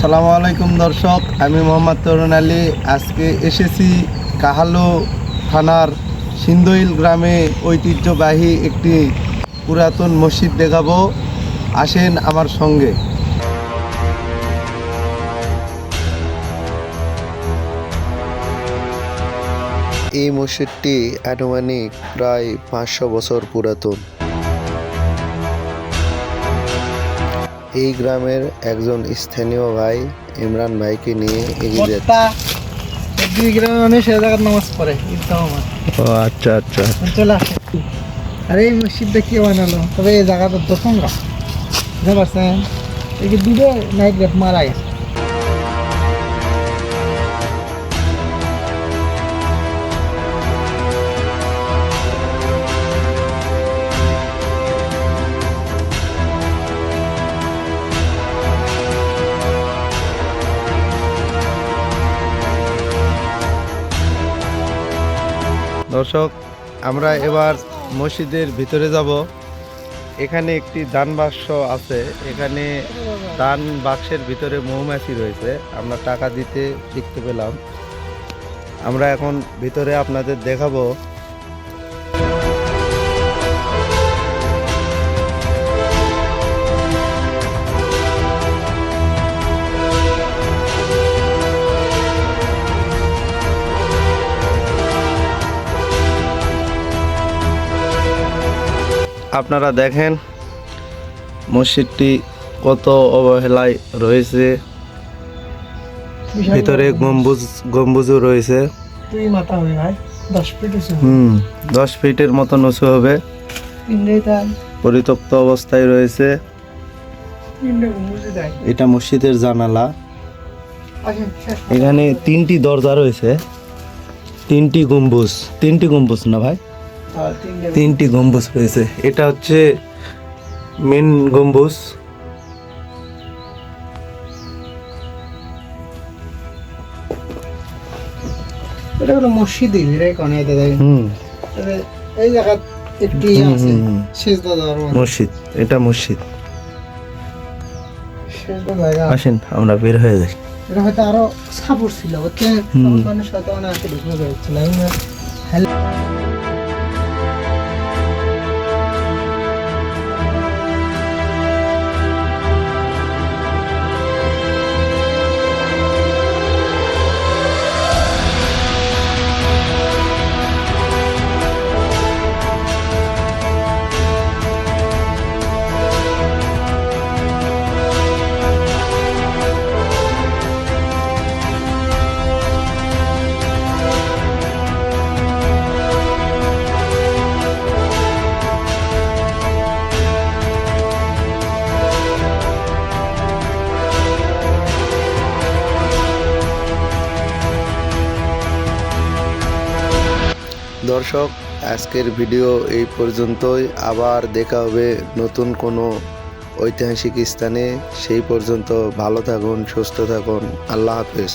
সালামু আলাইকুম দর্শক, আমি মোহাম্মদ তরুণ আলী। আজকে এসেছি কাহালো থানার সিন্দইল গ্রামে ঐতিহ্যবাহী একটি পুরাতন মসজিদ দেখাবো। আসেন আমার সঙ্গে। এই মসজিদটি আনুমানিক প্রায় পাঁচশো বছর পুরাতন। এই গ্রামের একজন স্থানীয় ভাই ইমরান ভাইকে নিয়ে এগিয়ে যাচ্ছে। গ্রামের মানুষ সে জায়গার নামাজ পড়ে ও আচ্ছা আচ্ছা। চলে আসে। আরে এই মসজিদটা কে বানালো? তবে এই জায়গাটা দোসঙ্গা বুঝতে পারছেন? এই যে দুটো নাইট রেপ মারা গেছে। দর্শক, আমরা এবার মসজিদের ভিতরে যাব। এখানে একটি দান বাক্স আছে। এখানে দান বাক্সের ভিতরে মৌমাছি রয়েছে। আমরা টাকা দিতে দেখতে পেলাম। আমরা এখন ভিতরে আপনাদের দেখাবো। আপনারা দেখেন মসজিদটি কত অবহেলায় রয়েছে। ভিতরে গম্বুজ গম্বুজও রয়েছে। হুম দশ ফিটের মতন উঁচু হবে। পরিত্যক্ত অবস্থায় রয়েছে। এটা মসজিদের জানালা। এখানে তিনটি দরজা রয়েছে। তিনটি গম্বুজ। তিনটি গম্বুজ না ভাই? তিনটে গম্বুজ রয়েছে। এটা হচ্ছে মেন গম্বুজ। এটা হলো মসজিদই এটাই কোনে এটা হুম। এই জায়গা একটি আছে হুম, হুম। শেষ দাদার মসজিদ এটা মসজিদ। আসেন আমরা বের হয়ে যাই। এটা হয়তো আরও সাপোর্ট ছিল বুঝছেন মানুষ হয়তো অনেক ঢুকে যাচ্ছিল হ্যালো দর্শক, আজকের ভিডিও এই পর্যন্তই। আবার দেখা হবে নতুন কোনো ঐতিহাসিক স্থানে। সেই পর্যন্ত ভালো থাকুন, সুস্থ থাকুন। আল্লাহ হাফেজ।